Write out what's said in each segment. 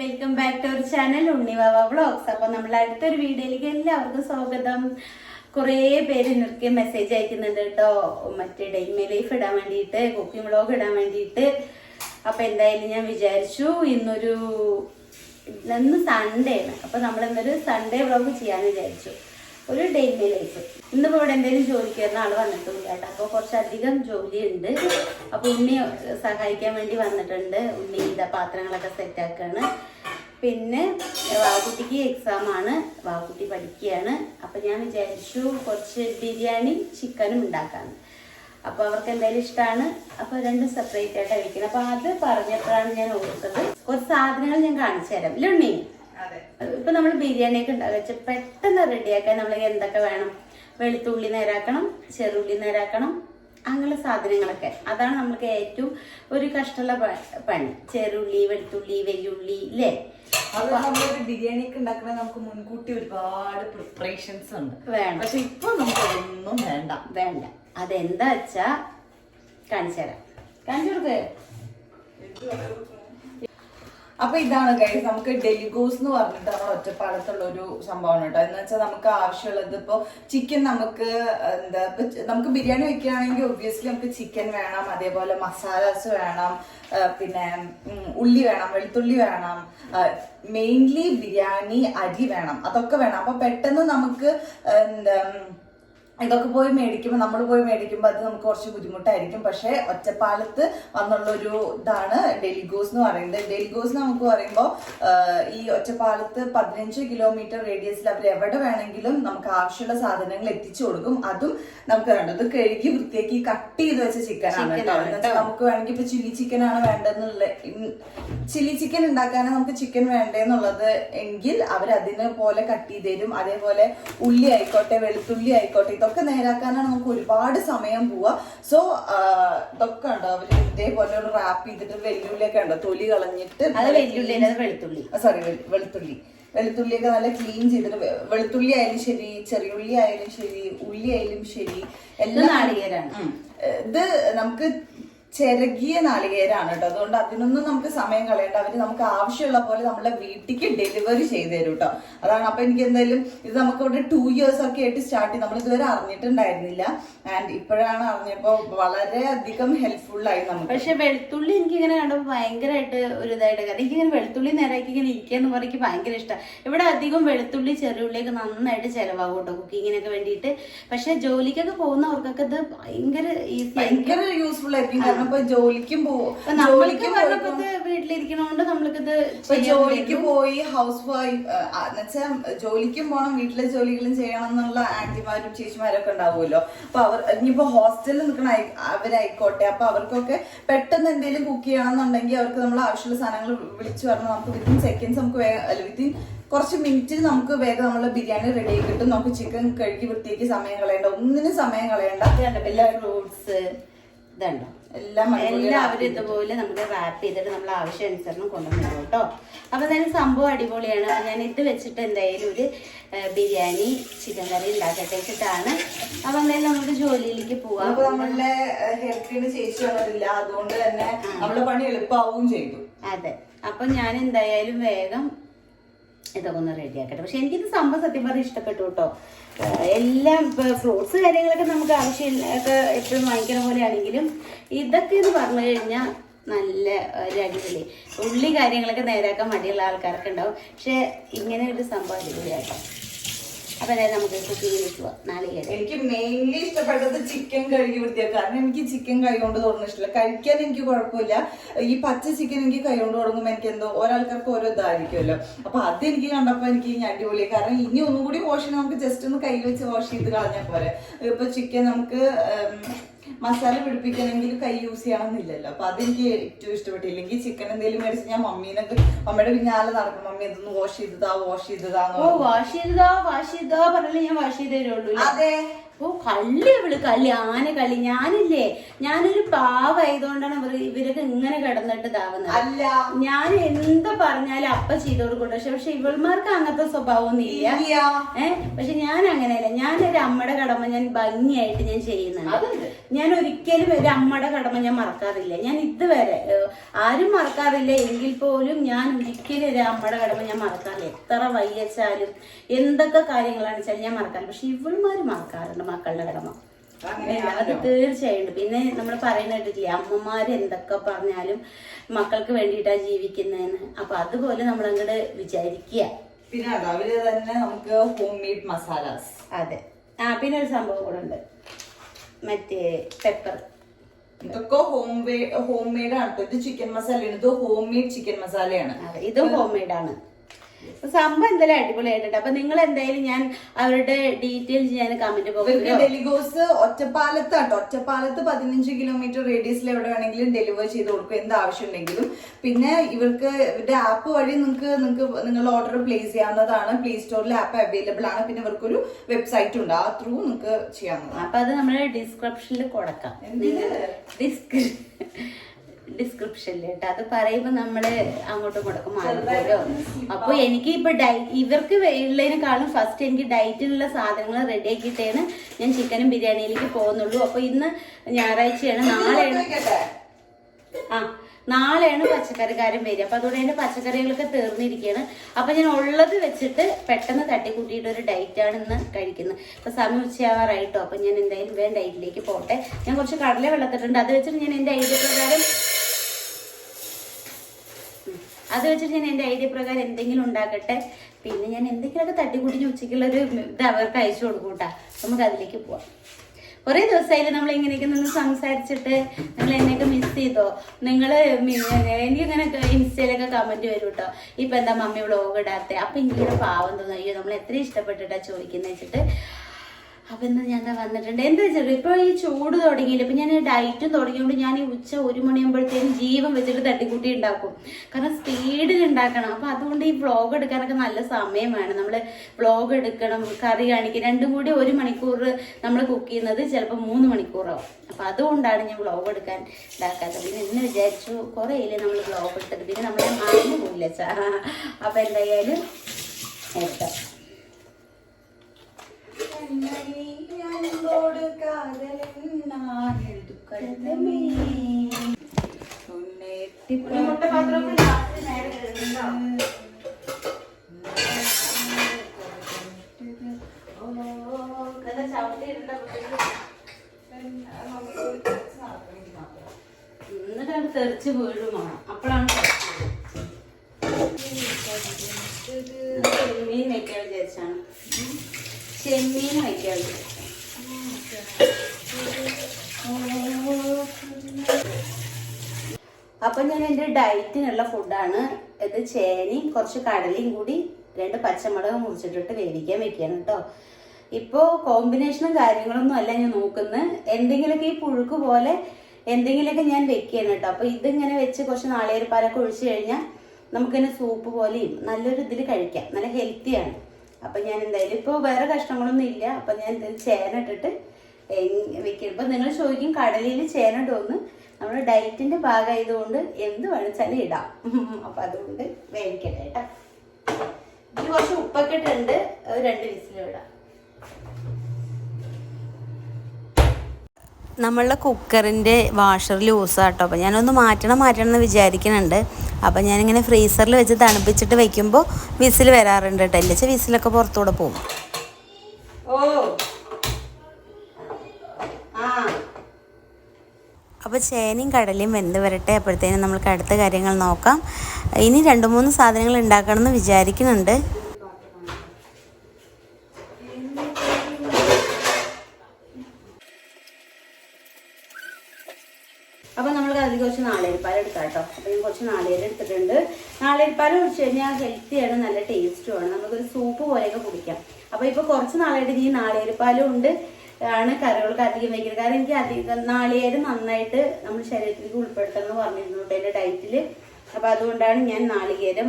Welcome back to our channel Unnivava vlogs അപ്പൊ നമ്മൾ അടുത്തൊരു വീഡിയോയിലേക്ക് എല്ലാവർക്കും സ്വാഗതം. കുറേ പേര് എനിക്ക് മെസ്സേജ് അയക്കുന്നുണ്ട് കേട്ടോ. മറ്റേ ഡെയിമി ലൈഫ് ഇടാൻ വേണ്ടിയിട്ട് കുക്കിംഗ് വ്ളോഗ് ഇടാൻ വേണ്ടിയിട്ട്. അപ്പൊ എന്തായാലും ഞാൻ വിചാരിച്ചു ഇന്നൊരു ഇന്ന് സൺഡേ ആണ്. അപ്പൊ നമ്മൾ ഇന്നൊരു സൺഡേ വ്ളോഗ് ചെയ്യാന്ന് വിചാരിച്ചു. ഒരു ഡെയിലി ലൈഫ് ഇന്നിപ്പോ ഇവിടെ എന്തെങ്കിലും ജോലിക്ക് വരുന്ന ആൾ വന്നിട്ടില്ല കേട്ടോ. അപ്പോൾ കുറച്ചധികം ജോലിയുണ്ട്. അപ്പോൾ ഉണ്ണി സഹായിക്കാൻ വേണ്ടി വന്നിട്ടുണ്ട്. ഉണ്ണി ഇതാ പാത്രങ്ങളൊക്കെ സെറ്റ് ആക്കാണ്. പിന്നെ വാക്കുട്ടിക്ക് എക്സാം ആണ്. വാക്കുട്ടി പഠിക്കുകയാണ്. അപ്പൊ ഞാൻ വിചാരിച്ചു കുറച്ച് ബിരിയാണി ചിക്കനും ഉണ്ടാക്കാന്ന്. അപ്പോൾ അവർക്ക് എന്തായാലും ഇഷ്ടമാണ് അപ്പോൾ രണ്ടും സെപ്പറേറ്റ് ആയിട്ട് കഴിക്കണം. അപ്പൊ അത് പറഞ്ഞപ്പോഴാണ് ഞാൻ ഓർത്തത്. കുറച്ച് സാധനങ്ങൾ ഞാൻ കാണിച്ചു തരാം. ഇല്ല ഉണ്ണി? ഇപ്പൊ നമ്മൾ ബിരിയാണി ഒക്കെ ഉണ്ടാക്കുക പെട്ടെന്ന് റെഡിയാക്കാൻ നമ്മൾ എന്തൊക്കെ വേണം? വെളുത്തുള്ളി നേരാക്കണം ചെറുള്ളി നേരാക്കണം അങ്ങനെയുള്ള സാധനങ്ങളൊക്കെ. അതാണ് നമുക്ക് ഏറ്റവും ഒരു കഷ്ടമുള്ള പണി. ചെറുള്ളി വെളുത്തുള്ളി വെല്ലുള്ളി ഇല്ലേ? അത് നമ്മളൊരു ബിരിയാണി ഒക്കെ ഉണ്ടാക്കണ നമുക്ക് മുൻകൂട്ടി ഒരുപാട് പ്രിപ്പറേഷൻസ് ഉണ്ട്. വേണം. പക്ഷെ ഇപ്പൊ നമുക്ക് അതൊന്നും വേണ്ട. വേണ്ട. അതെന്താ വെച്ചാ കാണിച്ചു തരാം. കാണിച്ചു കൊടുക്ക്. അപ്പൊ ഇതാണ് ഗൈസ് നമുക്ക് ഡെലിഗോസ് എന്ന് പറഞ്ഞിട്ട് നമ്മുടെ ഒറ്റപ്പാടത്തുള്ള ഒരു സംഭവമാണ് കേട്ടോ. എന്ന് വെച്ചാൽ നമുക്ക് ആവശ്യമുള്ളത് ഇപ്പൊ ചിക്കൻ നമുക്ക് എന്താ ഇപ്പൊ നമുക്ക് ബിരിയാണി വെക്കുകയാണെങ്കിൽ ഒബ്വിയസ്ലി നമുക്ക് ചിക്കൻ വേണം അതേപോലെ മസാലാസ് വേണം പിന്നെ ഉള്ളി വേണം വെളുത്തുള്ളി വേണം മെയിൻലി ബിരിയാണി അരി വേണം അതൊക്കെ വേണം. അപ്പൊ പെട്ടെന്ന് നമുക്ക് എന്താ ഇതൊക്കെ പോയി മേടിക്കുമ്പോൾ നമ്മൾ പോയി മേടിക്കുമ്പോൾ അത് നമുക്ക് കുറച്ച് ബുദ്ധിമുട്ടായിരിക്കും. പക്ഷേ ഒറ്റപ്പാലത്ത് വന്നുള്ള ഒരു ഇതാണ് ഡെലിഗോസ് എന്ന് പറയുന്നത്. ഡെലിഗോസ് നമുക്ക് പറയുമ്പോൾ ഈ ഒറ്റപ്പാലത്ത് പതിനഞ്ച് കിലോമീറ്റർ റേഡിയസിൽ അവർ എവിടെ വേണമെങ്കിലും നമുക്ക് ആവശ്യമുള്ള സാധനങ്ങൾ എത്തിച്ചു കൊടുക്കും. അതും നമുക്ക് വേണ്ട. ഇത് കഴുകി വൃത്തിയാക്കി കട്ട് ചെയ്ത് വെച്ച ചിക്കൻ ആണ് കേട്ടോ. നമുക്ക് വേണമെങ്കിൽ ഇപ്പൊ ചില്ലി ചിക്കൻ ആണ് വേണ്ടതെന്നുള്ള ചില്ലി ചിക്കൻ ഉണ്ടാക്കാനാണ് നമുക്ക് ചിക്കൻ വേണ്ടതെന്നുള്ളത് എങ്കിൽ അവർ അതിനെ പോലെ കട്ട് ചെയ്ത് തരും. അതേപോലെ ഉള്ളി ആയിക്കോട്ടെ വെളുത്തുള്ളി ആയിക്കോട്ടെ ഇതൊക്കെ നേരാക്കാനാണ് നമുക്ക് ഒരുപാട് സമയം പോവുക സോ ഇതൊക്കെ ഉണ്ടോ അവർ ഇതേപോലെ ഒരു റാപ്പ് ചെയ്തിട്ട് വെല്ലുള്ളിയൊക്കെ ഉണ്ടോ തൊലി കളഞ്ഞിട്ട് അത് വെല്ലുള്ളി വെളുത്തുള്ളി. സോറി വെളുത്തുള്ളി. വെളുത്തുള്ളിയൊക്കെ നല്ല ക്ലീൻ ചെയ്തിട്ട് വെളുത്തുള്ളി ആയാലും ശരി ചെറിയുള്ളി ആയാലും ശരി ഉള്ളി ആയാലും ശരി എല്ലാം നാളികേരാണ്. ഇത് നമുക്ക് ചിരകിയ നാളികേരാണ് കേട്ടോ. അതുകൊണ്ട് അതിനൊന്നും നമുക്ക് സമയം കളയണ്ട. അവർ നമുക്ക് ആവശ്യമുള്ള പോലെ നമ്മുടെ വീട്ടിലേക്ക് ഡെലിവറി ചെയ്തു തരും കേട്ടോ. അതാണ് അപ്പൊ എനിക്ക് എന്തായാലും ഇത് നമുക്ക് ഇവിടെ ടു ഇയേഴ്സ് ഒക്കെ ആയിട്ട് സ്റ്റാർട്ട് ചെയ്ത് നമ്മൾ ഇതുവരെ അറിഞ്ഞിട്ടുണ്ടായിരുന്നില്ല. ആൻഡ് ഇപ്പോഴാണ് അറിഞ്ഞപ്പോ വളരെ അധികം ഹെൽപ്ഫുൾ ആയി നമുക്ക്. പക്ഷെ വെളുത്തുള്ളി എനിക്ക് ഇങ്ങനെ കണ്ടപ്പോൾ ഭയങ്കരമായിട്ട് ഒരു ഇതായിട്ട് കാരണം എനിക്കിങ്ങനെ വെളുത്തുള്ളി നേരാക്കി ഇങ്ങനെ ഇരിക്കാന്ന് പറയും ഭയങ്കര ഇഷ്ടമാണ് ഇവിടെ അധികം വെളുത്തുള്ളി ചെറുള്ളിയൊക്കെ നന്നായിട്ട് ചിലവാകും കേട്ടോ കുക്കിങ്ങിനൊക്കെ വേണ്ടിയിട്ട്. പക്ഷെ ജോലിക്കൊക്കെ പോകുന്നവർക്കൊക്കെ ഇത് ഭയങ്കര ഈസി ഭയങ്കര യൂസ്ഫുൾ ആയിരിക്കും കാരണം ഇപ്പൊ ജോലിക്കും ഇത് വീട്ടിലിരിക്കണോണ്ട് നമ്മൾക്കിത് ജോലിക്ക് പോയി ഹൗസ് വൈഫ് എന്നുവെച്ചാൽ ജോലിക്കും പോകണം വീട്ടിലെ ജോലികളും ചെയ്യണം എന്നുള്ള ആന്റിമാരും ചേച്ചിമാരും ഒക്കെ ഉണ്ടാവുമല്ലോ. അപ്പൊ അവർ ഇനിയിപ്പോ ഹോസ്റ്റലിൽ നിൽക്കണ അവരായിക്കോട്ടെ. അപ്പൊ അവർക്കൊക്കെ പെട്ടെന്ന് എന്തെങ്കിലും കുക്ക് ചെയ്യണമെന്നുണ്ടെങ്കിൽ അവർക്ക് നമ്മൾ ആവശ്യമുള്ള സാധനങ്ങൾ വിളിച്ചു പറഞ്ഞാൽ നമുക്ക് വിത്തിൻ സെക്കൻഡ്സ് നമുക്ക് വിത്തിൻ കുറച്ച് മിനിറ്റിൽ നമുക്ക് വേഗം നമ്മൾ ബിരിയാണി റെഡി ആയി കിട്ടും. നമുക്ക് ചിക്കൻ കഴുകി വൃത്തിയാക്കി സമയം കളയണ്ട ഒന്നിനും സമയം കളയണ്ട. എല്ലാ ഫ്രൂട്ട്സ് ഇതുണ്ടോ? എല്ലാം എല്ലാവരും ഇതുപോലെ നമുക്ക് റാപ്പ് ചെയ്തിട്ട് നമ്മൾ ആവശ്യാനുസരണം കൊണ്ടുവന്നു കേട്ടോ. അപ്പൊ തന്നെ സംഭവം അടിപൊളിയാണ്. ഞാൻ ഇത് വെച്ചിട്ട് എന്തായാലും ഒരു ബിരിയാണി ചിക്കൻ കറി ഉണ്ടാക്കട്ടെ വെച്ചിട്ടാണ്. അപ്പൊ എന്തായാലും നമുക്ക് ജോലിയിലേക്ക് പോവാം. അപ്പൊ നമ്മളുടെ ഹെൽത്തിന് ചേച്ചി വന്നിട്ടില്ല. അതുകൊണ്ട് തന്നെ നമ്മളെ പണി എളുപ്പമാവുകയും ചെയ്തു. അതെ. അപ്പൊ ഞാൻ എന്തായാലും വേഗം ഇതൊക്കെ ഒന്ന് റെഡിയാക്കട്ടെ പക്ഷെ എനിക്കിത് സംഭവം സത്യം പറഞ്ഞാൽ ഇഷ്ടപ്പെട്ടു കേട്ടോ. എല്ലാം ഫ്രൂട്ട്സ് കാര്യങ്ങളൊക്കെ നമുക്ക് ആവശ്യം ഒക്കെ എപ്പോഴും വാങ്ങിക്കുന്ന പോലെ ആണെങ്കിലും ഇതൊക്കെ എന്ന് പറഞ്ഞു കഴിഞ്ഞാൽ നല്ല ഒരു അടിപൊളി. ഉള്ളി കാര്യങ്ങളൊക്കെ നേരാക്കാൻ മടിയുള്ള ആൾക്കാരൊക്കെ ഉണ്ടാവും. പക്ഷെ ഇങ്ങനെ ഒരു സംഭവം അടിപൊളിയാട്ടോ എനിക്ക് മെയിൻലി ഇഷ്ടപ്പെട്ടത് ചിക്കൻ കഴുകി വൃത്തിയാക്കുക. കാരണം എനിക്ക് ചിക്കൻ കൈ കൊണ്ട് തോന്നുന്ന ഇഷ്ടമില്ല കഴിക്കാൻ എനിക്ക് കുഴപ്പമില്ല. ഈ പച്ച ചിക്കൻ എനിക്ക് കൈ കൊണ്ട് തുടങ്ങുമ്പോൾ എനിക്ക് എന്തോ ഒരാൾക്കാർക്ക് ഓരോ ഇതായിരിക്കുമല്ലോ. അപ്പൊ അത് എനിക്ക് കണ്ടപ്പോൾ എനിക്ക് ഇനി അടിപൊളി കാരണം ഇനി ഒന്നും കൂടി വാഷ് ചെയ്യണം നമുക്ക് ജസ്റ്റ് ഒന്ന് കൈ വെച്ച് വാഷ് ചെയ്ത് കളഞ്ഞാൽ പോരെ. ഇപ്പൊ ചിക്കൻ നമുക്ക് മസാല പിടിപ്പിക്കണമെങ്കിൽ കൈ യൂസ് ചെയ്യണമെന്നില്ലല്ലോ അപ്പൊ അതെനിക്ക് ഏറ്റവും ഇഷ്ടപ്പെട്ടു. ഇല്ലെങ്കിൽ ചിക്കൻ എന്തെങ്കിലും മേടിച്ച് ഞാൻ മമ്മീനൊക്കെ മമ്മിയുടെ പിന്നാലെ നടക്കും. മമ്മി ഇതൊന്ന് വാഷ് ചെയ്തതാ വാഷ് ചെയ്തതാ വാഷ് ചെയ്തതാ വാഷ് ചെയ്തതാ പറഞ്ഞാലേ ഞാൻ വാഷ് ചെയ്ത് തരുള്ളൂ അതെ. ഓ കള്ളി അവൾ കള്ളി ആന കള്ളി ഞാനില്ലേ ഞാനൊരു പാവായതുകൊണ്ടാണ് ഇവർ ഇവരൊക്കെ ഇങ്ങനെ കിടന്നിട്ട് ഇതാവുന്നത്. അല്ല. ഞാൻ എന്ത് പറഞ്ഞാലും അപ്പ ചെയ്ത് കൊടുക്കും പക്ഷെ പക്ഷെ ഇവൾമാർക്ക് അങ്ങനത്തെ സ്വഭാവമൊന്നും ഇല്ല. ഇല്ല ഏഹ് പക്ഷെ ഞാൻ അങ്ങനെയല്ല. ഞാനൊരു അമ്മയുടെ കടമ ഞാൻ ഭംഗിയായിട്ട് ഞാൻ ചെയ്യുന്നുണ്ട്. ഞാൻ ഒരിക്കലും ഒരു അമ്മയുടെ കടമ ഞാൻ മറക്കാറില്ല. ഞാൻ ഇതുവരെ ആരും മറക്കാറില്ല. എങ്കിൽ പോലും ഞാൻ ഒരിക്കലും ഒരു അമ്മയുടെ കടമ ഞാൻ മറക്കാറില്ല. എത്ര വയ്യച്ചാലും എന്തൊക്കെ കാര്യങ്ങളാണ് വെച്ചാലും ഞാൻ മറക്കാറില്ല. പക്ഷെ ഇവൾമാർ മറക്കാറുണ്ട്. മക്കളുടെ കടമ. അത് തീർച്ചയായും പിന്നെ നമ്മൾ പറയുന്ന കേട്ടിട്ടില്ലേ അമ്മമാര് എന്തൊക്കെ പറഞ്ഞാലും മക്കൾക്ക് വേണ്ടിയിട്ടാണ് ജീവിക്കുന്നതെന്ന് അപ്പൊ അതുപോലെ നമ്മൾ അങ്ങോട്ട് വിചാരിക്കുക പിന്നെ അതവര് തന്നെ നമുക്ക് ഹോം മെയ്ഡ് മസാലാസ് അതെ. ആ പിന്നെ ഒരു സംഭവം കൂടെ ഉണ്ട്. മറ്റേ പെപ്പർ ഇതൊക്കെ ഹോം ഹോം മെയ്ഡ് ആണ് ഇത് ചിക്കൻ മസാല ഇത് ഹോം മെയ്ഡ് ചിക്കൻ മസാലയാണ് ഇതും ഹോം മെയ്ഡ് ആണ്. സംഭവം എന്തായാലും അടിപൊളിയായിട്ടുണ്ട്. അപ്പൊ നിങ്ങൾ എന്തായാലും ഞാൻ അവരുടെ ഡീറ്റെയിൽസ് ഞാൻ കമന്റ് ഡെലിഗോസ് ഒറ്റപ്പാലത്ത് കേട്ടോ ഒറ്റപ്പാലത്ത് പതിനഞ്ച് കിലോമീറ്റർ റേഡിയസിൽ എവിടെ വേണമെങ്കിലും ഡെലിവർ ചെയ്ത് കൊടുക്കും. എന്ത് ആവശ്യമുണ്ടെങ്കിലും. പിന്നെ ഇവർക്ക് ഇവരുടെ ആപ്പ് വഴി നിങ്ങൾക്ക് നിങ്ങൾക്ക് നിങ്ങൾ ഓർഡർ പ്ലേസ് ചെയ്യാവുന്നതാണ്. പ്ലേ സ്റ്റോറിൽ ആപ്പ് അവൈലബിൾ ആണ്. പിന്നെ ഇവർക്കൊരു വെബ്സൈറ്റ് ഉണ്ട്. ആ ത്രൂ നിങ്ങൾക്ക് ചെയ്യാവുന്നതാണ്. അപ്പൊ അത് നമ്മുടെ ഡിസ്ക്രിപ്ഷനിൽ കൊടുക്കാം. എന്തിന്? ഡിസ്ക്രിപ്ഷനിൽ കേട്ടോ. അത് പറയുമ്പോ നമ്മൾ അങ്ങോട്ടും ഇങ്ങോട്ടും മാറിപ്പോലോ അപ്പൊ എനിക്ക് ഇപ്പൊ ഡയറ്റ് ഇവർക്ക് ഉള്ളതിനെക്കാളും ഫസ്റ്റ് എനിക്ക് ഡയറ്റിനുള്ള സാധനങ്ങൾ റെഡി ആക്കിയിട്ടാണ് ഞാൻ ചിക്കനും ബിരിയാണിയിലേക്ക് പോകുന്നുള്ളൂ. അപ്പോൾ ഇന്ന് ഞായറാഴ്ചയാണ്. നാളെയാണ് ആ നാളെയാണ് പച്ചക്കറിക്കാരൻ വരിക. അപ്പൊ അതുകൊണ്ട് എന്റെ പച്ചക്കറികളൊക്കെ തീർന്നിരിക്കുകയാണ് അപ്പൊ ഞാൻ ഉള്ളത് വെച്ചിട്ട് പെട്ടെന്ന് തട്ടിക്കൂട്ടിയിട്ട് ഒരു ഡയറ്റ് ആണ് ഇന്ന് കഴിക്കുന്നത്. അപ്പൊ സമയം ഉച്ചയാവാറായിട്ടോ. അപ്പൊ ഞാൻ എന്തായാലും വേഗം ഡയറ്റിലേക്ക് പോട്ടെ. ഞാൻ കുറച്ച് കടല വെള്ളത്തിട്ടുണ്ട്. അത് വെച്ചിട്ട് ഞാൻ എന്റെ ഐഡിയ പ്രകാരം. അത് വെച്ചിട്ട് ഞാൻ എന്റെ ഐഡിയ പ്രകാരം എന്തെങ്കിലും ഉണ്ടാക്കട്ടെ. പിന്നെ ഞാൻ എന്തെങ്കിലുമൊക്കെ തട്ടിക്കൂട്ടി ഉച്ചയ്ക്കുള്ള ഒരു ഇത് അവർക്ക് അയച്ചു കൊടുക്കൂട്ടാ. നമുക്ക് അതിലേക്ക് പോവാം. കുറേ ദിവസമായില്ലേ നമ്മൾ ഇങ്ങനെയൊക്കെ നിന്ന് സംസാരിച്ചിട്ട്. നിങ്ങൾ എന്നെയൊക്കെ മിസ് ചെയ്തോ? നിങ്ങൾ എനിക്കിങ്ങനെ ഇൻസ്റ്റയിലൊക്കെ കമന്റ് വരും കേട്ടോ ഇപ്പൊ എന്താ മമ്മി വ്ളോഗ് ഇടാത്തെ? അപ്പൊ ഇങ്ങനെ പാവം തോന്നുന്നു. അയ്യോ നമ്മൾ എത്ര ഇഷ്ടപ്പെട്ടിട്ടാ ചോദിക്കുന്നത് വെച്ചിട്ട് അപ്പൊ ഇന്ന് ഞാൻ വന്നിട്ടുണ്ട്. എന്താ വെച്ചാൽ ഇപ്പൊ ഈ ചൂട് തുടങ്ങിയില്ല? ഇപ്പൊ ഞാൻ ഡയറ്റും തുടങ്ങിയോണ്ട് ഞാൻ ഈ ഉച്ച ഒരു മണിയാകുമ്പോഴത്തേക്കും ജീവൻ വെച്ചിട്ട് തട്ടിക്കൂട്ടി ഉണ്ടാക്കും കാരണം സ്പീഡിൽ ഉണ്ടാക്കണം അപ്പൊ അതുകൊണ്ട് ഈ വ്ളോഗ് എടുക്കാനൊക്കെ നല്ല സമയം വേണം. നമ്മൾ വ്ളോഗ് എടുക്കണം കറി കാണിക്കും രണ്ടും കൂടി ഒരു മണിക്കൂർ നമ്മൾ കുക്ക് ചെയ്യുന്നത് ചിലപ്പോൾ മൂന്ന് മണിക്കൂറാവും. അപ്പൊ അതുകൊണ്ടാണ് ഞാൻ വ്ളോഗ് എടുക്കാൻ ഉണ്ടാക്കാത്തത് പിന്നെ ഇന്ന് വിചാരിച്ചു കുറേ ഇല്ലേ നമ്മൾ വ്ളോഗ് എടുത്തത്. പിന്നെ നമ്മളെ മാറ്റി പോയില്ല ചാ അപ്പൊ എന്തായാലും എടുക്കാം. എന്നോട് കാതലെന്നാണെടുക്കരുതമേ. ഉന്നേറ്റിപ്പ- ഒരു മുട്ട പാത്രമൊക്കെ രാത്രി നേരെ കഴുകുന്നുണ്ടോ? ഇതെന്താ ചവിട്ടി ഇടണ്ട കുട്ടിക്ക്? എന്നിട്ട് അത് തെറിച്ച് വീഴും വേണം അപ്പോഴാണ് ചെമ്മീൻ വെക്കാൻ വിചാരിച്ചാണ് വെക്കാൻ വിചാരിച്ചു അപ്പൊ ഞാൻ എന്റെ ഡയറ്റിനുള്ള ഫുഡാണ്. ഇത് ചേനയും കുറച്ച് കടലയും കൂടി രണ്ട് പച്ചമുളകും മുറിച്ചിട്ടിട്ട് വേവിക്കാൻ വെക്കുകയാണ് കേട്ടോ. ഇപ്പോൾ കോമ്പിനേഷനും കാര്യങ്ങളൊന്നും അല്ല ഞാൻ നോക്കുന്നത്. എന്തെങ്കിലുമൊക്കെ ഈ പുഴുക്ക് പോലെ എന്തെങ്കിലുമൊക്കെ ഞാൻ വെക്കുകയാണ് കേട്ടോ. അപ്പോൾ ഇതിങ്ങനെ വെച്ച് കുറച്ച് നാളികേരപ്പാലൊക്കെ ഒഴിച്ചു കഴിഞ്ഞാൽ നമുക്കിങ്ങനെ സൂപ്പ് പോലെയും നല്ലൊരു ഇതിൽ കഴിക്കാം. നല്ല ഹെൽത്തിയാണ് അപ്പം ഞാൻ എന്തായാലും ഇപ്പോൾ വേറെ കഷ്ണങ്ങളൊന്നും ഇല്ല. അപ്പം ഞാൻ ചേന ഇട്ടിട്ട് വെക്കും ഇപ്പം നിങ്ങൾ ചോദിക്കും കടലിൽ ചേന ഇടുമെന്ന് നമ്മുടെ ഡയറ്റിന്റെ ഭാഗമായതുകൊണ്ട് എന്ത് വേണിച്ചാലും ഇടാം. അപ്പം അതുകൊണ്ട് വേവിക്കട്ടെ കേട്ടോ. ഇത് കുറച്ച് ഉപ്പൊക്കെ ഇട്ടുണ്ട് രണ്ട് വിസിലും ഇടാം. നമ്മളുടെ കുക്കറിന്റെ വാഷർ ലൂസാട്ടോ. അപ്പോൾ ഞാനൊന്ന് മാറ്റണം മാറ്റണം എന്ന് വിചാരിക്കുന്നുണ്ട്. അപ്പോൾ ഞാനിങ്ങനെ ഫ്രീസറിൽ വെച്ച് തണുപ്പിച്ചിട്ട് വെക്കുമ്പോൾ വിസിൽ വരാറുണ്ട് കേട്ടോ ഇല്ല വിസിലൊക്കെ പുറത്തൂടെ പോകും. ഓ. അപ്പോൾ ചേനയും കടലയും വെന്ത് വരട്ടെ. അപ്പോഴത്തേനും നമ്മൾക്ക് അടുത്ത കാര്യങ്ങൾ നോക്കാം. ഇനി രണ്ട് മൂന്ന് സാധനങ്ങൾ ഉണ്ടാക്കണം എന്ന് വിചാരിക്കുന്നുണ്ട് അപ്പൊ നമ്മൾ അതിൽ കുറച്ച് നാളേരിപ്പാൽ എടുക്കാം കേട്ടോ അപ്പൊ ഞാൻ കുറച്ച് നാളേര് എടുത്തിട്ടുണ്ട് നാളേരിപ്പാൽ ഹെൽത്തി കഴിഞ്ഞാൽ ഹെൽത്തിയാണ് നല്ല ടേസ്റ്റുമാണ് നമുക്കൊരു സൂപ്പ് പോലെയൊക്കെ കുടിക്കാം. അപ്പൊ ഇപ്പൊ കുറച്ച് നാളായിട്ട് ഈ നാളികേരപ്പാലും ഉണ്ട്. ആണ് കറികൾക്ക് അധികം വയ്ക്കുന്നത് കാരണം എനിക്ക് അധികം നാളികേര് നന്നായിട്ട് നമ്മുടെ ശരീരത്തിലേക്ക് ഉൾപ്പെടുത്തണം എന്ന് പറഞ്ഞിരുന്നു കേട്ടോ എന്റെ ഡയറ്റിൽ അപ്പൊ അതുകൊണ്ടാണ് ഞാൻ നാളികേരം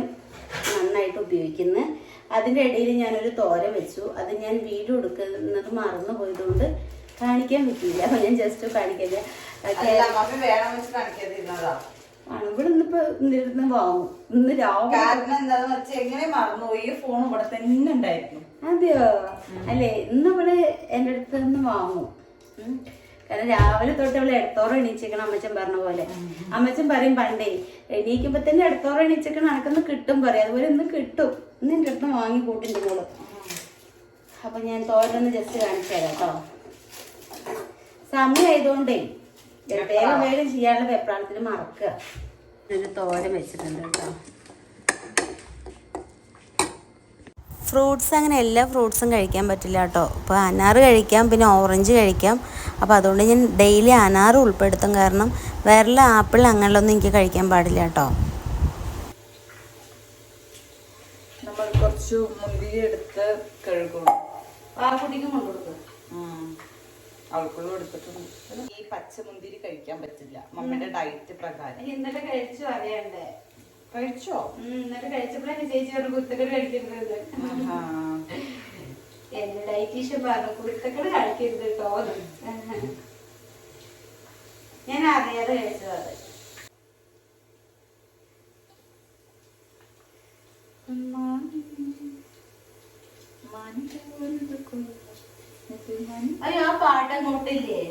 നന്നായിട്ട് ഉപയോഗിക്കുന്നത്. അതിന്റെ ഇടയിൽ ഞാനൊരു തോര വെച്ചു. അത് ഞാൻ വീഡിയോ എടുക്കുന്നത് മറന്നു പോയതുകൊണ്ട് കാണിക്കാൻ പറ്റിയില്ല. അപ്പൊ ഞാൻ ജസ്റ്റ് കാണിക്കില്ല ഇവിടെ ഇന്നിപ്പോ ഇരുന്ന് വാങ്ങും. ഇന്ന് രാവിലെ കാരണം എന്താന്ന് വെച്ചാൽ എങ്ങനെ മറന്നുപോയി? ഫോൺ ഇവിടെ തന്നെ ഉണ്ടായിരുന്നു. അതെയോ? അല്ലേ ഇന്ന് ഇവിടെ എന്റെ അടുത്ത് നിന്ന് വാങ്ങും. കാരണം രാവിലെ തൊട്ട് ഇവിടെ ഇടത്തോറം എണീച്ചേക്കണം അമ്മച്ചൻ പറഞ്ഞ പോലെ. അമ്മച്ചൻ പറയും പണ്ടേ എണീക്കുമ്പോ തന്നെ ഇടത്തോറം എണീച്ചേക്കണം അനക്കൊന്ന് കിട്ടും പറയും. അതുപോലെ ഇന്ന് കിട്ടും. ഇന്ന് എന്റെ അടുത്ത് വാങ്ങി കൂട്ടിന്റെ മോൾ. അപ്പൊ ഞാൻ തോരൊന്ന് ജസ്റ്റ് കാണിച്ചു തരാം കേട്ടോ സമയമായതുകൊണ്ടേ വേഗം വേഗം ചെയ്യാനുള്ള വെപ്രാളത്തിൽ മറക്കുക. ഒരു തോരൻ വെച്ചിട്ടുണ്ട് കേട്ടോ. ഫ്രൂട്ട്സ് അങ്ങനെ എല്ലാ ഫ്രൂട്ട്സും കഴിക്കാൻ പറ്റില്ല കേട്ടോ. ഇപ്പോൾ അനാറ് കഴിക്കാം പിന്നെ ഓറഞ്ച് കഴിക്കാം. അപ്പോൾ അതുകൊണ്ട് ഞാൻ ഡെയിലി അനാറ് ഉൾപ്പെടുത്തും. കാരണം വേറെ ആപ്പിൾ അങ്ങനെയുള്ളൊന്നും എനിക്ക് കഴിക്കാൻ പാടില്ല കേട്ടോ. നമ്മൾ കുറച്ച് മുന്തിരി എടുത്ത് കഴുകുന്നു പാക്കുട്ടിക്കും കൊണ്ടുകൊടുക്കും. അവൾക്കുള്ള എടുത്തിട്ടുണ്ട് ഈ പച്ച മുന്തിരി കഴിക്കാൻ പറ്റില്ല. മമ്മിയുടെ ഡയറ്റ് പ്രകാരം. ഇന്നലെ കഴിച്ചു അറിയണ്ടേ. കഴിച്ചോ? ഇന്നലെ കഴിച്ചപ്പോഴാണ് ചേച്ചി ഒരു കുത്തക്കട് കഴിക്കുന്നത് ആഹാ. എന്റെ ഡയറ്റീഷ്യൻ പറഞ്ഞു കുരുത്തക്കട് കഴിക്കരുത് കേട്ടോ ഞാൻ അറിയാതെ കഴിച്ചത് അത്. അയ്യോ ആ പാട്ട് അങ്ങോട്ടില്ലേ?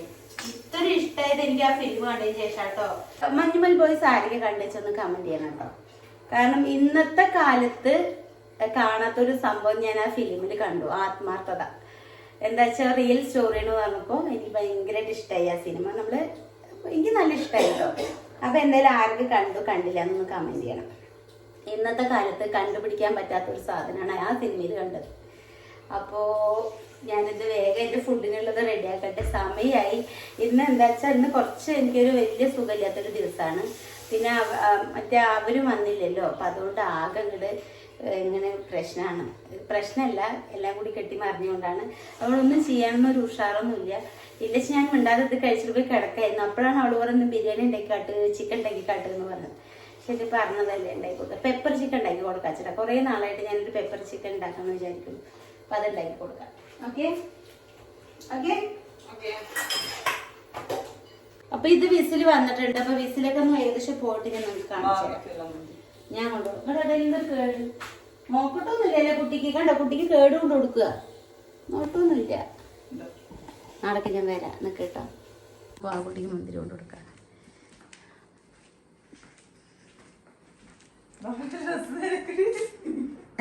ഇത്ര ഇഷ്ടമായത് എനിക്ക് ആ ഫിലിം കണ്ടതിന് ശേഷം കേട്ടോ. മഞ്ഞുമൽ ബോയ്സ് ആരൊക്കെ കണ്ടുവെച്ചൊന്ന് കമന്റ് ചെയ്യണം കേട്ടോ. കാരണം ഇന്നത്തെ കാലത്ത് കാണാത്തൊരു സംഭവം ഞാൻ ആ ഫിലിമിൽ കണ്ടു. ആത്മാർത്ഥത. എന്താ വെച്ചാൽ റിയൽ സ്റ്റോറി എന്ന് പറഞ്ഞപ്പോൾ എനിക്ക് ഭയങ്കരമായിട്ട് ഇഷ്ടമായി ആ സിനിമ നമ്മൾ എനിക്ക് നല്ല ഇഷ്ടമായി കേട്ടോ. അപ്പൊ എന്തായാലും ആർക്ക് കണ്ടു കണ്ടില്ല എന്നൊന്ന് കമന്റ് ചെയ്യണം. ഇന്നത്തെ കാലത്ത് കണ്ടുപിടിക്കാൻ പറ്റാത്തൊരു സാധനമാണ് ആ സിനിമയിൽ കണ്ടത്. അപ്പോ ഞാനിത് വേഗം എന്റെ ഫുഡിനുള്ളത് റെഡിയാക്കട്ടെ സമയമായി ഇന്ന് എന്താ വെച്ചാൽ ഇന്ന് കുറച്ച് എനിക്കൊരു വലിയ സുഖമില്ലാത്തൊരു ദിവസമാണ്. പിന്നെ മറ്റേ അവരും വന്നില്ലല്ലോ. അപ്പം അതുകൊണ്ട് ആകെ അങ്ങോട്ട് ഇങ്ങനെ പ്രശ്നമാണ്. പ്രശ്നമല്ല എല്ലാം കൂടി കെട്ടി മറിഞ്ഞുകൊണ്ടാണ്. അവളൊന്നും ചെയ്യാനൊന്നും ഒരു ഉഷാറൊന്നുമില്ല. ഇല്ലച്ച് ഞാൻ മിണ്ടാതെ ഇത് കഴിച്ചിട്ട് പോയി കിടക്കായിരുന്നു. അപ്പോഴാണ് അവൾ പറയുന്നത് ബിരിയാണി ഉണ്ടാക്കി ചിക്കൻ ഉണ്ടാക്കി കാട്ട് എന്ന് പറഞ്ഞത്. ശരി പറഞ്ഞതല്ലേ ഉണ്ടാക്കി കൊടുക്കുക പെപ്പർ ചിക്കൻ ഉണ്ടാക്കി കൊടുക്കാം ചേട്ടാ കുറേ നാളായിട്ട് ഞാനൊരു പെപ്പർ ചിക്കൻ ഉണ്ടാക്കാമെന്ന് വിചാരിക്കുന്നു. അപ്പം അത് ഉണ്ടാക്കി കൊടുക്കാം ഓക്കെ ഓക്കെ അപ്പൊ ഇത് വിസിൽ വന്നിട്ടുണ്ട്. അപ്പൊ വിസിലൊക്കെ ഒന്ന് ഏകദേശം പോയിട്ട് നമുക്ക് കാണിച്ചു ഞാൻ കൊണ്ടുപോകും ഇവിടെ ഇടയിൽ നിന്ന് കേട്. നോക്കട്ടൊന്നുമില്ല കുട്ടിക്ക്. കണ്ടോ? കുട്ടിക്ക് കേട് കൊണ്ട് കൊടുക്കുക. നോട്ടൊന്നുമില്ല നാളേക്ക് ഞാൻ വരാം. നിൽക്ക് കേട്ടോ. അപ്പോൾ ആ കുട്ടിക്ക് മുന്തിരി കൊണ്ട് കൊടുക്കാം.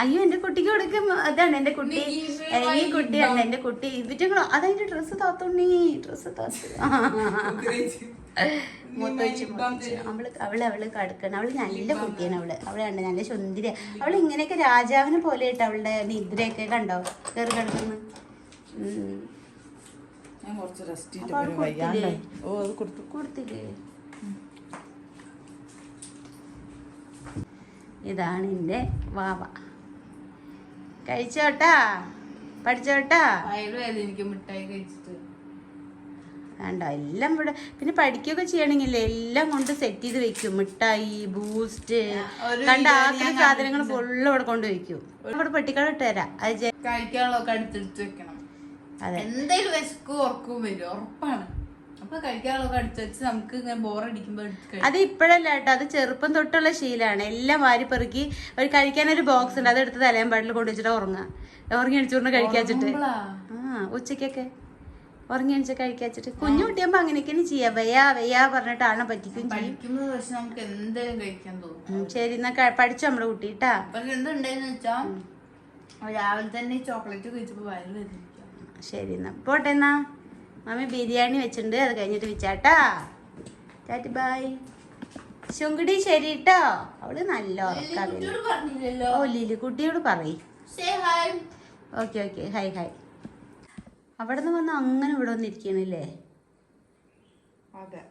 അയ്യോ എന്റെ കുട്ടിക്ക് കൊടുക്കും. അതാണ് എന്റെ കുട്ടി. ഈ കുട്ടിയാണ് എന്റെ കുട്ടി. ഇവറ്റുകളോ അതെന്റെ ഡ്രസ്സ് താത്തോണ്ണി ഡ്രസ്സ് താത്തു. മുത്തച്ഛൻ അവൾ അവൾ അവൾ കടക്കണം അവൾ നല്ല കുട്ടിയാണ് അവൾ. അവൾ കണ്ട നല്ല സുന്ദരി അവൾ ഇങ്ങനെയൊക്കെ രാജാവിനെ പോലെ ഇട്ട് അവളുടെ നിദ്രയൊക്കെ കണ്ടോ? കയറി കിടക്കുന്നു. കൊടുത്തില്ലേ? ഇതാണ് എന്റെ വാവ. കഴിച്ചോട്ടാ? പഠിച്ചോട്ടാ? എനിക്ക് മിഠായി കഴിച്ചിട്ട്. വേണ്ട എല്ലാം ഇവിടെ പിന്നെ പഠിക്കുകയൊക്കെ ചെയ്യണമെങ്കിൽ എല്ലാം കൊണ്ട് സെറ്റ് ചെയ്ത് വെക്കും. മിഠായി ബൂസ്റ്റ് കണ്ട ആക്കുന്ന സാധനങ്ങൾ ഫുള്ള് ഇവിടെ കൊണ്ട് വെക്കും. ഇവിടെ പെട്ടിക്കട ഇട്ട് തരാം. അത് കഴിക്കാനുള്ളതൊക്കെ അടുത്തെടുത്ത് വെക്കണം. അതെ. എന്തായാലും വിശക്കും ഉറക്കവും വരും. ഉറപ്പാണ്. അത് ഇപ്പോഴല്ല കേട്ടോ. അത് ചെറുപ്പം തൊട്ടുള്ള ശീലാണ് എല്ലാം വാരി പെറുക്കി ഒരു കഴിക്കാനൊരു ബോക്സ് ഉണ്ട്. അതെടുത്ത് തലയാൻ പാട്ടിൽ കൊണ്ടുവച്ചിട്ട് ഉറങ്ങുക. ഉറങ്ങി അടിച്ചുകൊണ്ട് കഴിക്കാച്ചിട്ട് ആ ഉച്ചക്കൊക്കെ ഉറങ്ങി അടിച്ച കഴിക്കാച്ചിട്ട് കുഞ്ഞു കുട്ടിയാകുമ്പോ അങ്ങനെയൊക്കെ ചെയ്യാ. വയ്യാ വയ്യാ പറഞ്ഞിട്ട് ആളെ പറ്റിക്കും ചെയ്യും. കഴിക്കാൻ ശരി. എന്നാ പഠിച്ചു നമ്മുടെ കുട്ടി കേട്ടാ രാവിലെ തന്നെ ചോക്ലേറ്റ് കഴിച്ചപ്പോ ശരി എന്നാ. പോട്ടെ എന്നാ. മമ്മി ബിരിയാണി വെച്ചിട്ടുണ്ട്. അത് കഴിഞ്ഞിട്ട് വെച്ചാട്ടാ ചാറ്റി ബായ് ശുങ്കുടി ശരി കേട്ടോ അവൾ നല്ല ഉറക്കാ കുട്ടിയോട് പറഞ്ഞില്ലല്ലോ. ഓ ലിലിക്കുട്ടിയോട് പറയ്. Hi okay okay. Hi hi അവിടെ നിന്ന് വന്ന് അങ്ങനെ ഇവിടെ വന്നിരിക്കണില്ലേ? അതെ.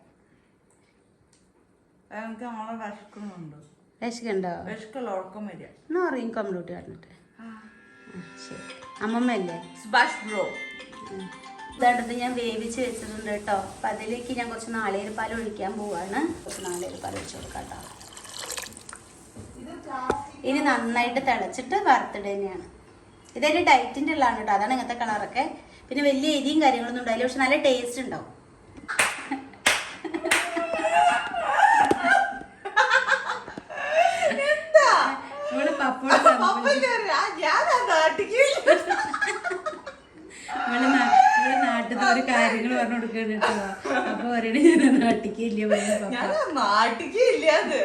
എനിക്ക് നമ്മളെ വിശക്കുന്നുണ്ട്. വിശക്കുണ്ടോ വിശക്കുള്ള ഉറക്കം വരിക. എന്നാ പറയും കമ്പ്യൂട്ടർ കാണിട്ട് ശരി. അമ്മമ്മയല്ലേ? സുഭാഷ് ബ്രോ. ഇതാണ്ടത് ഞാൻ വേവിച്ച് വെച്ചിട്ടുണ്ട് കേട്ടോ. അപ്പം അതിലേക്ക് ഞാൻ കുറച്ച് നാളികേരപ്പാൽ ഒഴിക്കാൻ പോവാണ്. കുറച്ച് നാളികേരപ്പാൽ ഒഴിച്ചു കൊടുക്കാം കേട്ടോ. ഇനി നന്നായിട്ട് തിളച്ചിട്ട് വറുത്തിട തന്നെയാണ് ഇതൊരു ഡയറ്റിന്റെ ഉള്ളതാണ് കേട്ടോ. അതാണ് ഇങ്ങനത്തെ കളറൊക്കെ പിന്നെ വലിയ എരിയും കാര്യങ്ങളൊന്നും ഉണ്ടാവില്ല. പക്ഷെ നല്ല ടേസ്റ്റ് ഉണ്ടാവും ഇവിടെ പപ്പടം ഇവിടെ നാ- ഇവിടെ ഒരു കാര്യങ്ങൾ പറഞ്ഞു കൊടുക്കണം കേട്ടോ. അപ്പൊ പറയണേ ഞാൻ നാട്ടിക്കില്ല പപ്പ. ഞാൻ നാട്ടിക്ക് ഇല്ല അത്.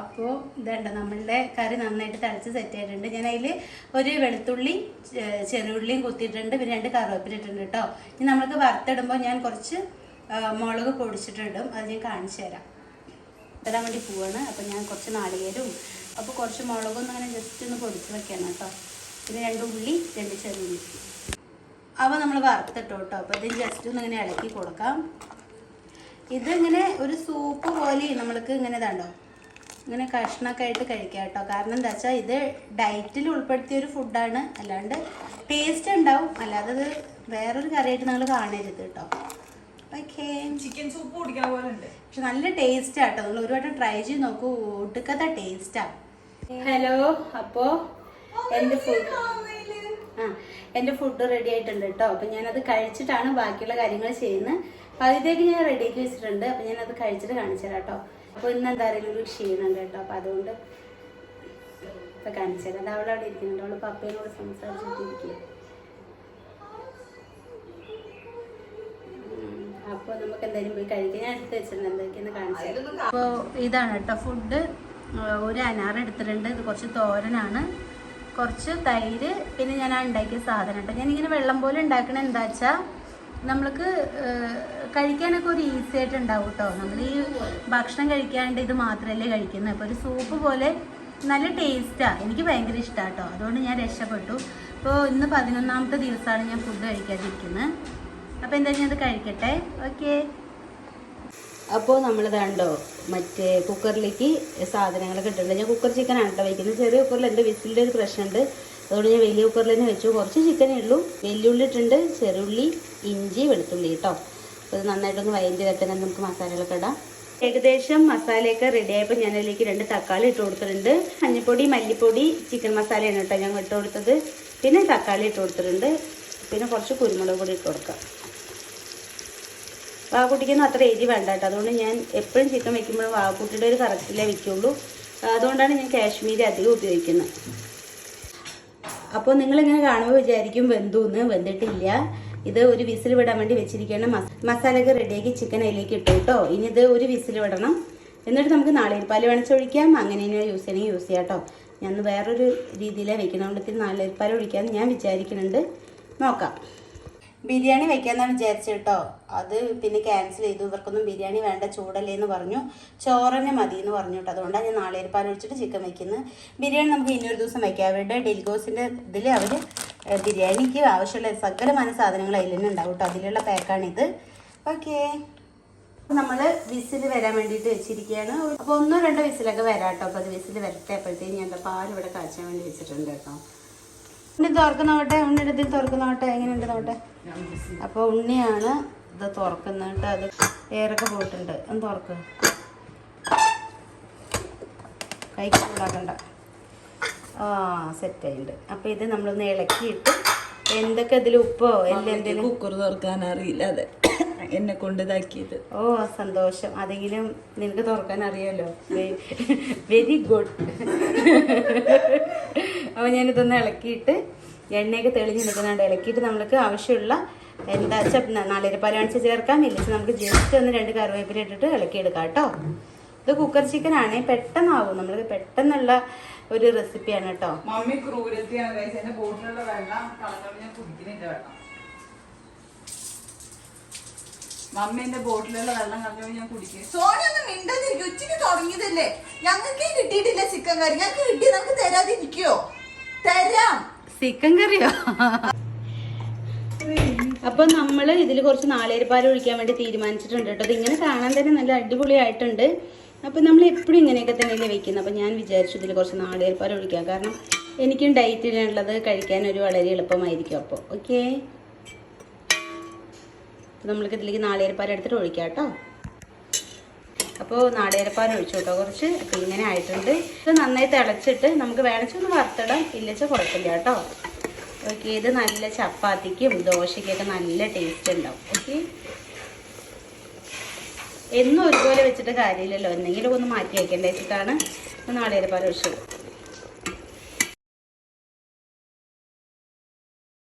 അപ്പോൾ ഇതണ്ട നമ്മളുടെ കറി നന്നായിട്ട് തിളച്ച് സെറ്റ് ആയിട്ടുണ്ട്. ഞാൻ അതിൽ ഒരു വെളുത്തുള്ളി ചെറുള്ളിയും കുത്തിയിട്ടുണ്ട്. പിന്നെ രണ്ട് കറിവേപ്പില ഇട്ടിട്ടുണ്ട് കേട്ടോ. ഇനി നമ്മൾക്ക് വറുത്തിടുമ്പോൾ ഞാൻ കുറച്ച് മുളക് പൊടിച്ചിട്ടിടും. അത് ഞാൻ കാണിച്ചു തരാം. തരാൻ വേണ്ടി പോവാണ്. അപ്പോൾ ഞാൻ കുറച്ച് നാളികേരും അപ്പോൾ കുറച്ച് മുളകൊന്നും അങ്ങനെ ജസ്റ്റ് ഒന്ന് പൊടിച്ച് വെക്കണം കേട്ടോ. പിന്നെ രണ്ട് ഉള്ളി രണ്ട് ചെറിയ അവ നമ്മൾ വറുത്തിട്ടോ കേട്ടോ അപ്പോൾ ഇത് ജസ്റ്റ് ഒന്ന് ഇങ്ങനെ ഇളക്കി കൊടുക്കാം. ഇതിങ്ങനെ ഒരു സൂപ്പ് പോലെ നമ്മൾക്ക് ഇങ്ങനെ ഇതാണ്ടോ. ഇങ്ങനെ കഷ്ണമൊക്കെ ആയിട്ട് കഴിക്കാം കേട്ടോ കാരണം എന്താ വെച്ചാൽ ഇത് ഡയറ്റിൽ ഉൾപ്പെടുത്തിയ ഒരു ഫുഡാണ് അല്ലാണ്ട് ടേസ്റ്റ് ഉണ്ടാവും. അല്ലാതെ ഇത് വേറൊരു കറിയായിട്ട് നിങ്ങൾ കാണരുത് കേട്ടോ ഓക്കേ. ചിക്കൻ സൂപ്പ് കുടിക്കാൻ പോലെ ഉണ്ട് പക്ഷെ നല്ല ടേസ്റ്റ് ആട്ടോ നിങ്ങൾ ഒരു വട്ടം ട്രൈ ചെയ്ത് നോക്കൂ. ഒടുക്കത്തെ ടേസ്റ്റാ ഹലോ അപ്പോ എന്റെ ഫുഡ് ആ എന്റെ ഫുഡ് റെഡി ആയിട്ടുണ്ട് കേട്ടോ. അപ്പം ഞാനത് കഴിച്ചിട്ടാണ് ബാക്കിയുള്ള കാര്യങ്ങൾ ചെയ്യുന്നത്. അപ്പം അതിലേക്ക് ഞാൻ റെഡിയാക്കി വെച്ചിട്ടുണ്ട്. അപ്പം ഞാനത് കഴിച്ചിട്ട് കാണിച്ചു തരാം കേട്ടോ. അപ്പോൾ ഇന്ന് എന്തായാലും ഒരു ക്ഷീണം കേട്ടോ. അപ്പം അതുകൊണ്ട് ഇപ്പം കാണിച്ചു തരാം. അത് അവളവിടെ ഇരിക്കുന്നുണ്ട്. അവൾ പപ്പയോട് സംസാരിച്ചിട്ടിരിക്കുക അപ്പോൾ നമുക്ക് എന്തായാലും പോയി കഴിക്കാം. ഞാൻ എടുത്ത് വെച്ചിട്ടുണ്ട്. എന്തൊക്കെയെന്ന് കാണിച്ചു അപ്പോൾ ഇതാണ് കേട്ടോ ഫുഡ് ഒരു അനാർ എടുത്തിട്ടുണ്ട്. ഇത് കുറച്ച് തോരനാണ്. കുറച്ച് തൈര് പിന്നെ ഞാൻ ഉണ്ടാക്കിയ സാധനം കേട്ടോ. ഞാനിങ്ങനെ വെള്ളം പോലെ ഉണ്ടാക്കണ എന്താ വെച്ചാൽ നമ്മൾക്ക് കഴിക്കാനൊക്കെ ഒരു ഈസി ആയിട്ട് ഉണ്ടാവും കേട്ടോ. നമ്മൾ ഈ ഭക്ഷണം കഴിക്കാണ്ട് ഇത് മാത്രമല്ലേ കഴിക്കുന്നത് അപ്പോൾ ഒരു സൂപ്പ് പോലെ നല്ല ടേസ്റ്റാണ് എനിക്ക് ഭയങ്കര ഇഷ്ടമാണ് കേട്ടോ. അതുകൊണ്ട് ഞാൻ രക്ഷപ്പെട്ടു. അപ്പോൾ ഇന്ന് പതിനൊന്നാമത്തെ ദിവസമാണ് ഞാൻ ഫുഡ് കഴിക്കാതിരിക്കുന്നത് അപ്പോൾ എന്തായാലും ഞാൻ അത് കഴിക്കട്ടെ. ഓക്കേ അപ്പോൾ നമ്മൾ കണ്ടോ മറ്റേ കുക്കറിലേക്ക് സാധനങ്ങളൊക്കെ ഇട്ടിട്ടുണ്ട്. ഞാൻ കുക്കർ ചിക്കനാണ് കേട്ടോ വയ്ക്കുന്നത് ചെറിയ കുക്കറിൽ എന്റെ വിസിലിന്റെ ഒരു പ്രശ്നമുണ്ട്. അതുകൊണ്ട് ഞാൻ വലിയ കുക്കറിൽ തന്നെ വെച്ചു. കുറച്ച് ചിക്കനേ ഉള്ളൂ. വെല്ലുള്ളി ഇട്ടുണ്ട് ചെറുള്ളി ഇഞ്ചി വെളുത്തുള്ളി കേട്ടോ അപ്പോൾ ഇത് നന്നായിട്ടൊന്ന് വൈകിട്ട് കറ്റാൻ നമുക്ക് മസാലകളൊക്കെ ഇടാം. ഏകദേശം മസാലയൊക്കെ റെഡി ആയപ്പോൾ ഞാൻ അതിലേക്ക് രണ്ട് തക്കാളി ഇട്ട് കൊടുത്തിട്ടുണ്ട്. മഞ്ഞൾപ്പൊടി മല്ലിപ്പൊടി ചിക്കൻ മസാലയാണ് കേട്ടോ ഞാൻ ഇട്ട് കൊടുത്തത്. പിന്നെ തക്കാളി ഇട്ട് കൊടുത്തിട്ടുണ്ട്. പിന്നെ കുറച്ച് കുരുമുളക് പൊടി ഇട്ട് കൊടുക്കാം. വാക്കുട്ടിക്കൊന്നും അത്ര എരി വേണ്ട കേട്ടോ. അതുകൊണ്ട് ഞാൻ എപ്പോഴും ചിക്കൻ വെക്കുമ്പോഴും വാവക്കുട്ടിയുടെ ഒരു കറക്റ്റിലേ വെക്കുള്ളൂ. അതുകൊണ്ടാണ് ഞാൻ കാശ്മീരി അധികം ഉപയോഗിക്കുന്നത്. അപ്പോൾ നിങ്ങളിങ്ങനെ കാണുമ്പോൾ വിചാരിക്കും വെന്തുന്ന്. വെന്തിട്ടില്ല. ഇത് ഒരു വിസിൽ വിടാൻ വേണ്ടി വെച്ചിരിക്കുകയാണ് മസ മസാലയൊക്കെ റെഡിയാക്കി ചിക്കൻ അതിലേക്ക് ഇട്ടു കേട്ടോ. ഇനി ഇത് ഒരു വിസിൽ വിടണം. എന്നിട്ട് നമുക്ക് നാളികേരപ്പാൽ വേണിച്ചൊഴിക്കാം അങ്ങനെ ഇനി യൂസ് ചെയ്യണമെങ്കിൽ യൂസ് ചെയ്യാം കേട്ടോ. ഞാൻ വേറൊരു രീതിയിലാണ് വെക്കുന്നതുകൊണ്ട് ഇത്തിരി നാളികേരപ്പാൽ ഒഴിക്കാമെന്ന് ഞാൻ വിചാരിക്കുന്നുണ്ട്. നോക്കാം. ബിരിയാണി വെക്കാമെന്നാണ് വിചാരിച്ചത് കേട്ടോ. അത് പിന്നെ ക്യാൻസൽ ചെയ്തു. ഇവർക്കൊന്നും ബിരിയാണി വേണ്ട ചൂടല്ലേ എന്ന് പറഞ്ഞു. ചോറന്നെ മതി എന്ന് പറഞ്ഞു കേട്ടോ. അതുകൊണ്ടാണ് ഞാൻ നാളേരപ്പാൽ ഒഴിച്ചിട്ട് ചിക്കൻ വെക്കുന്നത് ബിരിയാണി നമുക്ക് ഇനിയൊരു ദിവസം വെക്കാം. അവരുടെ ഡെലിഗോസിന്റെ ഇതിൽ അവർ ബിരിയാണിക്ക് ആവശ്യമുള്ള സകലമായ സാധനങ്ങൾ അതിൽ തന്നെ ഉണ്ടാവും കേട്ടോ. അതിലുള്ള പാക്കാണിത് ഓക്കേ. നമ്മൾ വിസിൽ വരാൻ വേണ്ടിയിട്ട് വെച്ചിരിക്കുകയാണ്. അപ്പോൾ ഒന്നോ രണ്ടോ വിസിലൊക്കെ വരാം കേട്ടോ. അപ്പോൾ അത് വിസിൽ വരട്ടെ. അപ്പോഴത്തേക്കും ഞാൻ പാൽ ഇവിടെ കാച്ചാൻ വേണ്ടി വെച്ചിട്ടുണ്ട് കേട്ടോ. ഉണ്ണി തുറക്കുന്നോട്ടെ ഉണ്ണിയുടെ ഇതിൽ തുറക്കുന്നോട്ടെ എങ്ങനെയുണ്ട് നോട്ടെ അപ്പോൾ ഉണ്ണിയാണ് ഇത് തുറക്കുന്നത് കേട്ടോ അത് എയറൊക്കെ പോയിട്ടുണ്ട്. ഒന്ന് തുറക്ക്. കൈക്ക് ആ ആ സെറ്റായിട്ടുണ്ട് അപ്പോൾ ഇത് നമ്മളൊന്ന് ഇളക്കിയിട്ട് എന്തൊക്കെ ഇതിൽ ഉപ്പോ എന്തെങ്കിലും കുക്കർ തുറക്കാൻ അറിയില്ല അതെ. എന്നെ കൊണ്ട് ഇതാക്കിയത്. ഓ സന്തോഷം. അതെങ്കിലും നിനക്ക് തുറക്കാൻ അറിയാലോ. വെരി ഗുഡ് അപ്പോൾ ഞാനിതൊന്ന് ഇളക്കിയിട്ട് എണ്ണയൊക്കെ തെളിഞ്ഞ് നിൽക്കുന്നുണ്ട്. ഇളക്കിയിട്ട് നമ്മൾക്ക് ആവശ്യമുള്ള എന്താ വെച്ചാൽ നാളികേരപ്പാൽ കാണിച്ച് ചേർക്കാം. ഇല്ലെങ്കിൽ നമുക്ക് ജസ്റ്റ് ഒന്ന് രണ്ട് കറിവേപ്പില ഇട്ടിട്ട് ഇളക്കിയെടുക്കാം കേട്ടോ. ഇത് കുക്കർ ചിക്കൻ ആണ്. പെട്ടെന്നാവും. നമ്മൾ പെട്ടെന്നുള്ള ഒരു റെസിപ്പിയാണ് കേട്ടോ. മമ്മി ക്രൂരത്തിയാണ് എന്റെ ബോട്ടിലുള്ള വെള്ളം ഞാൻ കുടിക്കുന്നില്ല വെള്ളം. മമ്മി എന്റെ ബോട്ടിലുള്ള വെള്ളം കളഞ്ഞോണ്ട് ഞാൻ കുടിക്കുക സോനി ഒന്ന് മിണ്ടാതിരിക്കും. ഉച്ചയ്ക്ക് തുടങ്ങിയതല്ലേ. ഞങ്ങൾക്ക് കിട്ടിയിട്ടില്ല ചിക്കൻ കറി. ഞങ്ങൾക്ക് കിട്ടി നമുക്ക് തരാതിരിക്കോ? തരാം. ചിക്കൻ കറിയോ? അപ്പൊ നമ്മൾ ഇതിൽ കുറച്ച് നാളേരപ്പാൽ ഒഴിക്കാൻ വേണ്ടി തീരുമാനിച്ചിട്ടുണ്ട് കേട്ടോ. ഇങ്ങനെ കാണാൻ തന്നെ നല്ല അടിപൊളിയായിട്ടുണ്ട്. അപ്പോൾ നമ്മൾ എപ്പോഴും ഇങ്ങനെയൊക്കെ തന്നെയല്ലേ വെക്കുന്നത്. അപ്പോൾ ഞാൻ വിചാരിച്ചു ഇതിൽ കുറച്ച് നാളികേരപ്പാൽ ഒഴിക്കാം. കാരണം എനിക്കും ഡയറ്റിലുള്ളത് കഴിക്കാൻ ഒരു വളരെ എളുപ്പമായിരിക്കും അപ്പോൾ ഓക്കേ നമ്മൾക്ക് ഇതിലേക്ക് നാളികേരപ്പാൽ എടുത്തിട്ട് ഒഴിക്കാം കേട്ടോ. അപ്പോൾ നാടേരപ്പാൽ ഒഴിച്ചു കേട്ടോ കുറച്ച് അപ്പോൾ ഇങ്ങനെ ആയിട്ടുണ്ട്. ഇത് നന്നായി തിളച്ചിട്ട് നമുക്ക് വേണമെങ്കിൽ ഒന്ന് വറുത്തിടാം. ഇല്ലച്ച കുഴപ്പമില്ല കേട്ടോ. ഓക്കെ ഇത് നല്ല ചപ്പാത്തിക്കും ദോശയ്ക്കൊക്കെ നല്ല ടേസ്റ്റ് ഉണ്ടാവും. ഓക്കെ? എന്നും ഒരുപോലെ വെച്ചിട്ട് കാര്യമില്ലല്ലോ. എന്തെങ്കിലും ഒന്ന് മാറ്റി വയ്ക്കേണ്ട വെച്ചിട്ടാണ് ഒഴിച്ചത്.